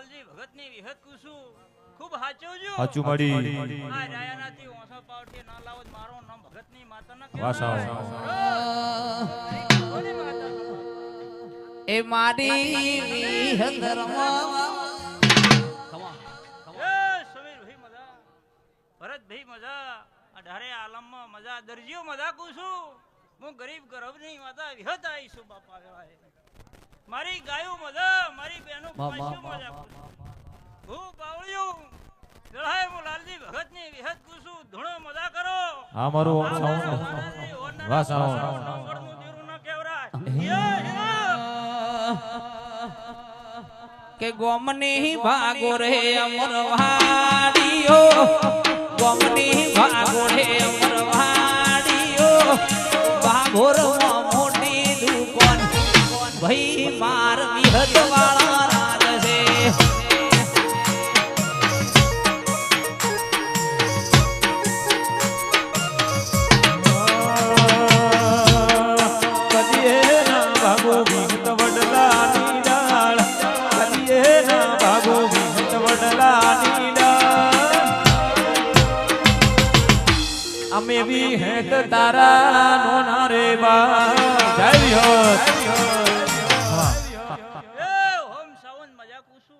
લાલજી ભગતની વિહત કુસુ ખૂબ હાચવજો. હાચું મળી આ રાયાનાથી ઓસો પાવટી ના લાવો મારો નામ ભગતની માતા કહેવાય. વાસા એ મારી વિહતરમાં એ સમીરભાઈ મજા. ભરતભાઈ મજા. અઢારે આલમમાં મજા. દરજીઓ મજા કુસું હું ગરીબ ગરબની માતા વિહત આવીશું બાપા. મારી ગાયો મજા મારી બહેનો પાછું મજા હું પાવળિયું દળાય મો લાલજી ભગતની વિહત કુસુ ધૂણો મજા કરો હા મારું સાઉન્ડ. વાહ, સાઉન્ડ. ન. કે ગોમની ભાગો રે અમર વાડીઓ ગોમની ભાગો રે અમર વાડીઓ ભાગોર મોટી દુકાન ભાઈ માર વિહત વાળા રાજ છે ના ના અમે બી હેત તારા નોના રે બા જય વિહત.